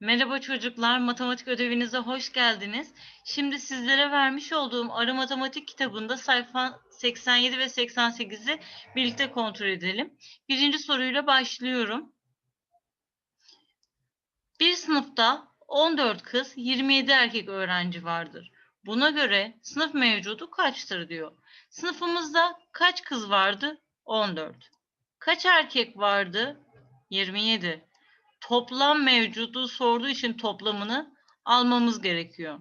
Merhaba çocuklar, matematik ödevinize hoş geldiniz. Şimdi sizlere vermiş olduğum Arı Matematik kitabında sayfa 87 ve 88'i birlikte kontrol edelim. Birinci soruyla başlıyorum. Bir sınıfta 14 kız, 27 erkek öğrenci vardır. Buna göre sınıf mevcudu kaçtır diyor. Sınıfımızda kaç kız vardı? 14. Kaç erkek vardı? 27 toplam mevcudu sorduğu için toplamını almamız gerekiyor.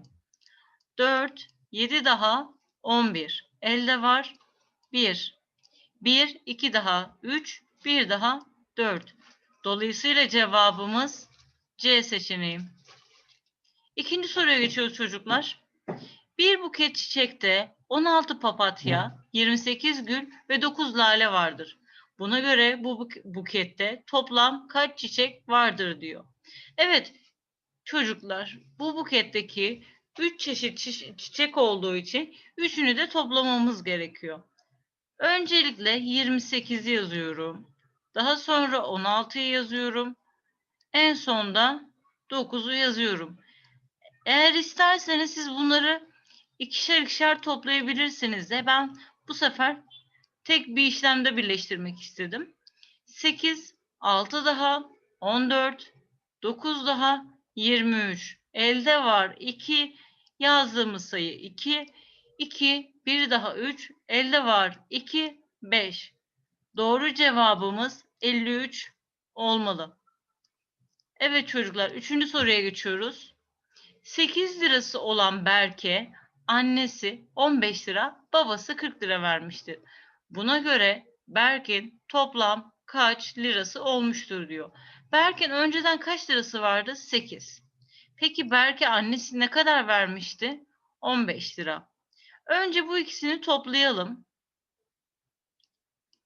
4, 7 daha 11. Elde var 1. 1, 2 daha 3, 1 daha 4. Dolayısıyla cevabımız C seçeneği. İkinci soruya geçiyoruz çocuklar. Bir buket çiçekte 16 papatya, 28 gül ve 9 lale vardır. Buna göre bu buk- bukette toplam kaç çiçek vardır diyor. Evet çocuklar bu buketteki 3 çeşit çi- çiçek olduğu için üçünü de toplamamız gerekiyor. Öncelikle 28'i yazıyorum. Daha sonra 16'yı yazıyorum. En sonda 9'u yazıyorum. Eğer isterseniz siz bunları ikişer ikişer toplayabilirsiniz de ben bu sefer tek bir işlemde birleştirmek istedim. 8, 6 daha, 14, 9 daha, 23. Elde var 2, yazdığımız sayı 2, 2, 1 daha 3, elde var 2, 5. Doğru cevabımız 53 olmalı. Evet çocuklar, üçüncü soruya geçiyoruz. 8 lirası olan Berke, annesi 15 lira, babası 40 lira vermiştir. Buna göre Berk'in toplam kaç lirası olmuştur diyor. Berk'in önceden kaç lirası vardı? 8. Peki Berk'e annesi ne kadar vermişti? 15 lira. Önce bu ikisini toplayalım.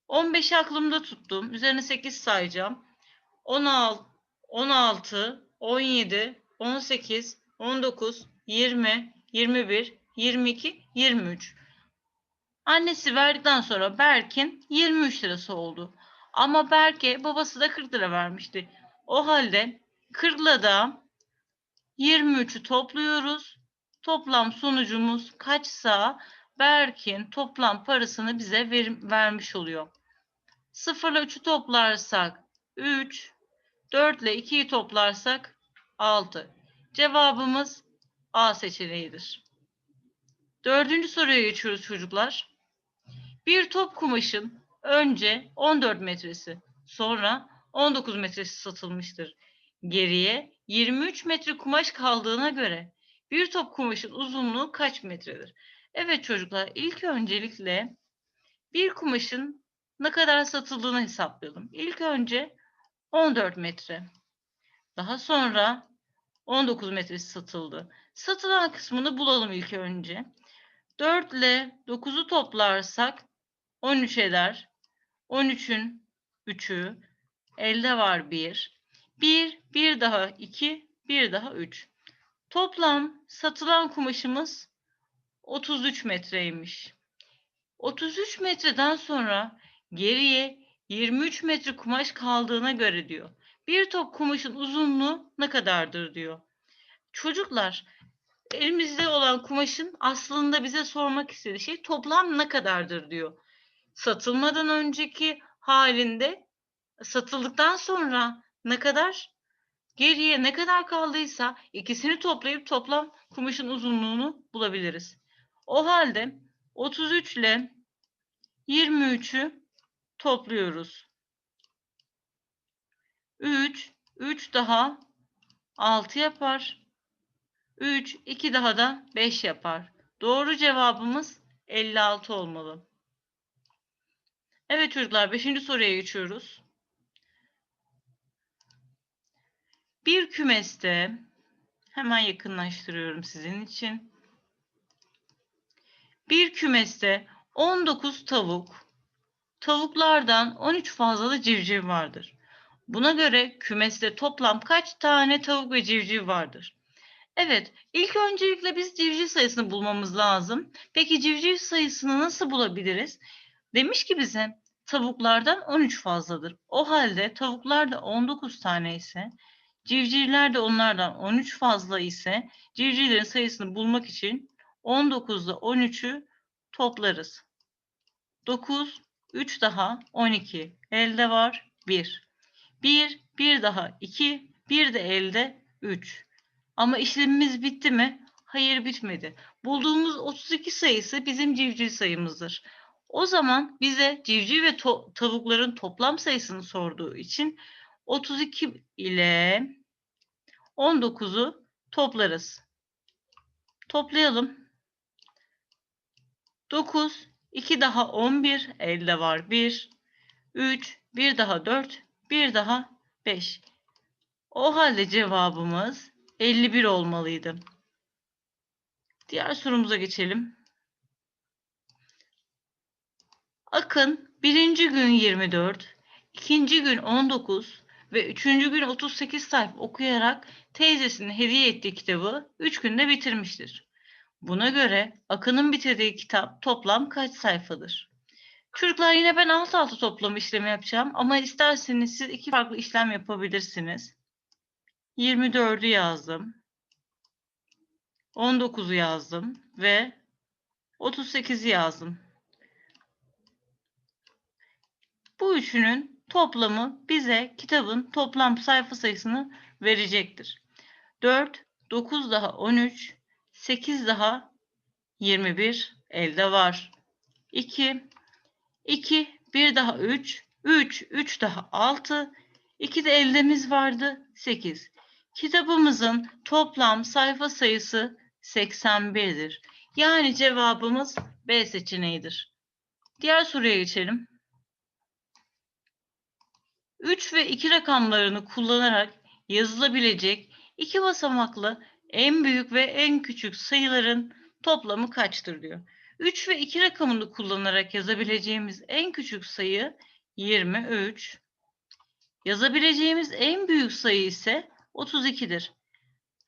15'i aklımda tuttum. Üzerine 8 sayacağım. 16, 16, 17, 18, 19, 20, 21, 22, 23. Annesi verdikten sonra Berk'in 23 lirası oldu. Ama Berk'e babası da 40 lira vermişti. O halde 40 ile da 23'ü topluyoruz. Toplam sonucumuz kaçsa Berk'in toplam parasını bize ver- vermiş oluyor. 0 ile 3'ü toplarsak 3, 4 ile 2'yi toplarsak 6. Cevabımız A seçeneğidir. Dördüncü soruya geçiyoruz çocuklar. Bir top kumaşın önce 14 metresi, sonra 19 metresi satılmıştır. Geriye 23 metre kumaş kaldığına göre bir top kumaşın uzunluğu kaç metredir? Evet çocuklar, ilk öncelikle bir kumaşın ne kadar satıldığını hesaplayalım. İlk önce 14 metre. Daha sonra 19 metresi satıldı. Satılan kısmını bulalım ilk önce. 4 ile 9'u toplarsak 13 eder. 13'ün 3'ü. Elde var 1. 1, 1 daha 2, 1 daha 3. Toplam satılan kumaşımız 33 metreymiş. 33 metreden sonra geriye 23 metre kumaş kaldığına göre diyor. Bir top kumaşın uzunluğu ne kadardır diyor. Çocuklar elimizde olan kumaşın aslında bize sormak istediği şey toplam ne kadardır diyor. Satılmadan önceki halinde satıldıktan sonra ne kadar geriye ne kadar kaldıysa ikisini toplayıp toplam kumaşın uzunluğunu bulabiliriz. O halde 33 ile 23'ü topluyoruz. 3, 3 daha 6 yapar. 3, 2 daha da 5 yapar. Doğru cevabımız 56 olmalı. Evet çocuklar 5. soruya geçiyoruz. Bir kümeste hemen yakınlaştırıyorum sizin için. Bir kümeste 19 tavuk, tavuklardan 13 fazlalı civciv vardır. Buna göre kümeste toplam kaç tane tavuk ve civciv vardır? Evet, ilk öncelikle biz civciv sayısını bulmamız lazım. Peki civciv sayısını nasıl bulabiliriz? Demiş ki bize tavuklardan 13 fazladır. O halde tavuklar da 19 tane ise Civcivler de onlardan 13 fazla ise civcivlerin sayısını bulmak için 19 ile 13'ü toplarız. 9, 3 daha 12. Elde var 1. 1, 1 daha 2, 1 de elde 3. Ama işlemimiz bitti mi? Hayır bitmedi. Bulduğumuz 32 sayısı bizim civciv sayımızdır. O zaman bize civciv ve to- tavukların toplam sayısını sorduğu için 32 ile 19'u toplarız. Toplayalım. 9, 2 daha 11, elde var 1, 3, 1 daha 4, 1 daha 5. O halde cevabımız 51 olmalıydı. Diğer sorumuza geçelim. Akın birinci gün 24, ikinci gün 19 ve üçüncü gün 38 sayfa okuyarak teyzesinin hediye ettiği kitabı 3 günde bitirmiştir. Buna göre Akın'ın bitirdiği kitap toplam kaç sayfadır? Çocuklar yine ben alt alta toplama işlemi yapacağım ama isterseniz siz iki farklı işlem yapabilirsiniz. 24'ü yazdım. 19'u yazdım ve 38'i yazdım. Bu üçünün toplamı bize kitabın toplam sayfa sayısını verecektir. 4, 9 daha 13, 8 daha 21 elde var. 2, 2, 1 daha 3, 3, 3 daha 6, 2 de eldemiz vardı 8. Kitabımızın toplam sayfa sayısı 81'dir. Yani cevabımız B seçeneğidir. Diğer soruya geçelim. 3 ve 2 rakamlarını kullanarak yazılabilecek iki basamaklı en büyük ve en küçük sayıların toplamı kaçtır diyor. 3 ve 2 rakamını kullanarak yazabileceğimiz en küçük sayı 23. Yazabileceğimiz en büyük sayı ise 32'dir.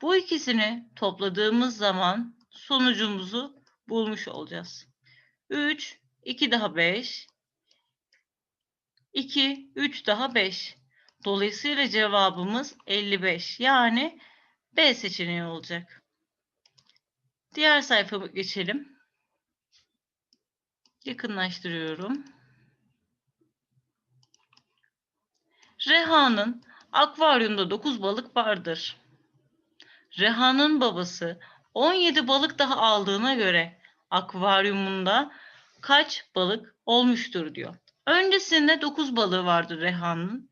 Bu ikisini topladığımız zaman sonucumuzu bulmuş olacağız. 3, 2 daha 5, 2, 3 daha 5. Dolayısıyla cevabımız 55. Yani B seçeneği olacak. Diğer sayfaya geçelim. Yakınlaştırıyorum. Reha'nın akvaryumda 9 balık vardır. Reha'nın babası 17 balık daha aldığına göre akvaryumunda kaç balık olmuştur diyor. Öncesinde 9 balığı vardı Reha'nın.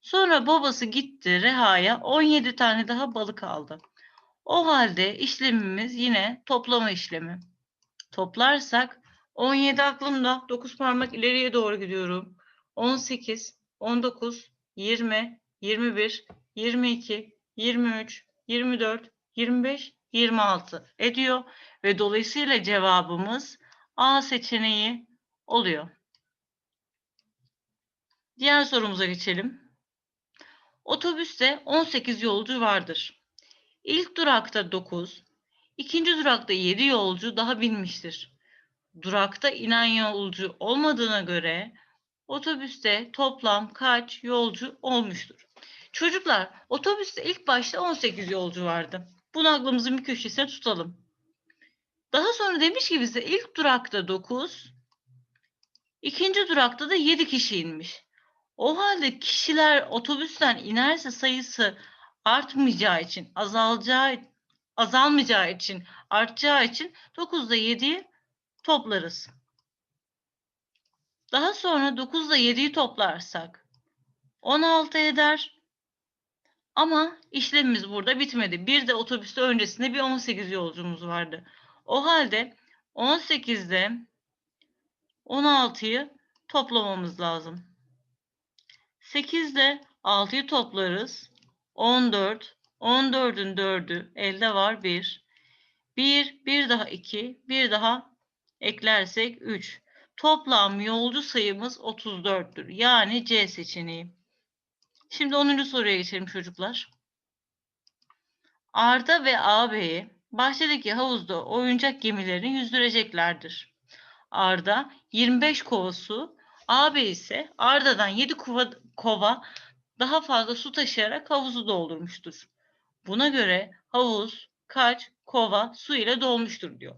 Sonra babası gitti Reha'ya 17 tane daha balık aldı. O halde işlemimiz yine toplama işlemi. Toplarsak 17 aklımda 9 parmak ileriye doğru gidiyorum. 18, 19, 20, 21, 22, 23, 24, 25, 26 ediyor ve dolayısıyla cevabımız A seçeneği oluyor. Diğer sorumuza geçelim. Otobüste 18 yolcu vardır. İlk durakta 9, ikinci durakta 7 yolcu daha binmiştir. Durakta inen yolcu olmadığına göre otobüste toplam kaç yolcu olmuştur? Çocuklar, otobüste ilk başta 18 yolcu vardı. Bunu aklımızın bir köşesine tutalım. Daha sonra demiş ki bize ilk durakta 9, ikinci durakta da 7 kişi inmiş. O halde kişiler otobüsten inerse sayısı artmayacağı için, azalacağı azalmayacağı için, artacağı için 9'da 7'yi toplarız. Daha sonra 9'da 7'yi toplarsak 16 eder. Ama işlemimiz burada bitmedi. Bir de otobüste öncesinde bir 18 yolcumuz vardı. O halde 18'de 16'yı toplamamız lazım. 8'de 6'yı toplarız. 14. 14'ün 4'ü elde var 1. 1, 1 daha 2, 1 daha eklersek 3. Toplam yolcu sayımız 34'tür. Yani C seçeneği. Şimdi 10. soruya geçelim çocuklar. Arda ve ağabeyi bahçedeki havuzda oyuncak gemilerini yüzdüreceklerdir. Arda 25 kova su, ağabey ise Arda'dan 7 kova, kova daha fazla su taşıyarak havuzu doldurmuştur. Buna göre havuz kaç kova su ile dolmuştur diyor.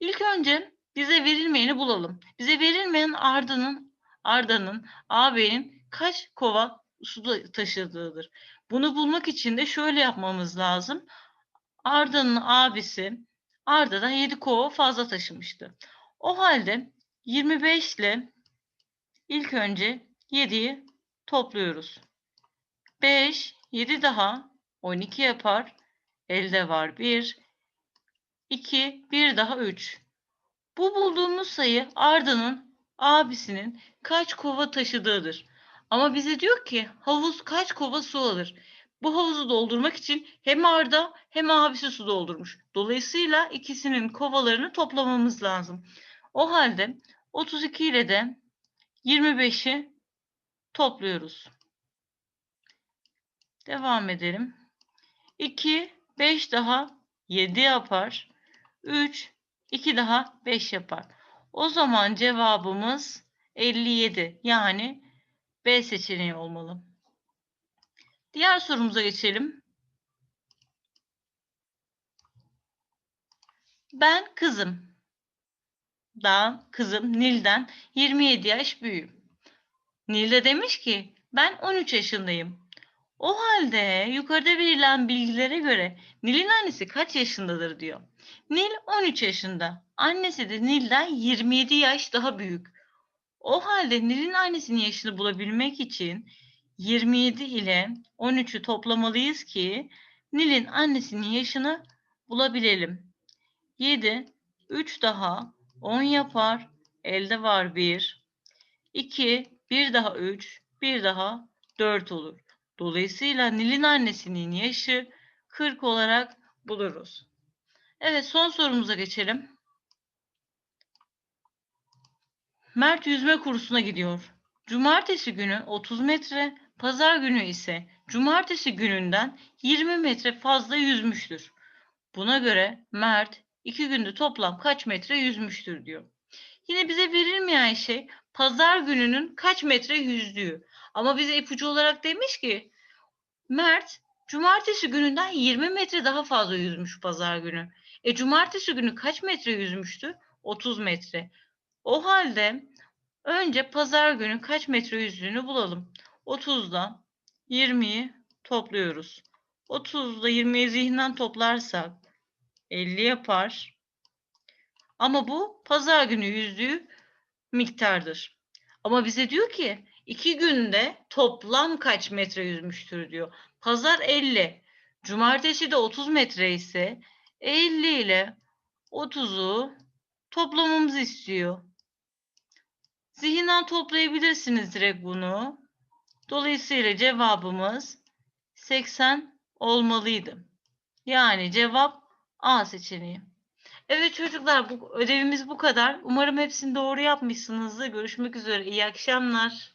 İlk önce bize verilmeyeni bulalım. Bize verilmeyen Arda'nın Arda'nın ağabeyin kaç kova su taşıdığıdır. Bunu bulmak için de şöyle yapmamız lazım. Arda'nın abisi Arda'dan 7 kova fazla taşımıştı. O halde 25 ile ilk önce 7'yi topluyoruz. 5, 7 daha 12 yapar. Elde var 1, 2, 1 daha 3. Bu bulduğumuz sayı Arda'nın abisinin kaç kova taşıdığıdır. Ama bize diyor ki havuz kaç kova su alır. Bu havuzu doldurmak için hem Arda hem abisi su doldurmuş. Dolayısıyla ikisinin kovalarını toplamamız lazım. O halde 32 ile de 25'i topluyoruz. Devam edelim. 2, 5 daha 7 yapar. 3, 2 daha 5 yapar. O zaman cevabımız 57. Yani B seçeneği olmalı. Diğer sorumuza geçelim. Ben kızım. Dan kızım Nil'den 27 yaş büyüğüm. Nil de demiş ki ben 13 yaşındayım. O halde yukarıda verilen bilgilere göre Nil'in annesi kaç yaşındadır diyor. Nil 13 yaşında. Annesi de Nil'den 27 yaş daha büyük. O halde Nil'in annesinin yaşını bulabilmek için 27 ile 13'ü toplamalıyız ki Nil'in annesinin yaşını bulabilelim. 7, 3 daha 10 yapar. Elde var 1. 2, 1 daha 3, 1 daha 4 olur. Dolayısıyla Nil'in annesinin yaşı 40 olarak buluruz. Evet son sorumuza geçelim. Mert yüzme kursuna gidiyor. Cumartesi günü 30 metre, pazar günü ise cumartesi gününden 20 metre fazla yüzmüştür. Buna göre Mert iki günde toplam kaç metre yüzmüştür diyor. Yine bize verilmeyen şey pazar gününün kaç metre yüzdüğü. Ama bize ipucu olarak demiş ki Mert cumartesi gününden 20 metre daha fazla yüzmüş pazar günü. E cumartesi günü kaç metre yüzmüştü? 30 metre. O halde önce pazar günü kaç metre yüzdüğünü bulalım. 30'da 20'yi topluyoruz. 30'da 20'yi zihinden toplarsak 50 yapar. Ama bu pazar günü yüzdüğü miktardır. Ama bize diyor ki iki günde toplam kaç metre yüzmüştür diyor. Pazar 50, cumartesi de 30 metre ise 50 ile 30'u toplamamızı istiyor. Zihinden toplayabilirsiniz direkt bunu. Dolayısıyla cevabımız 80 olmalıydı. Yani cevap A seçeneği. Evet çocuklar bu ödevimiz bu kadar. Umarım hepsini doğru yapmışsınızdır. Görüşmek üzere. İyi akşamlar.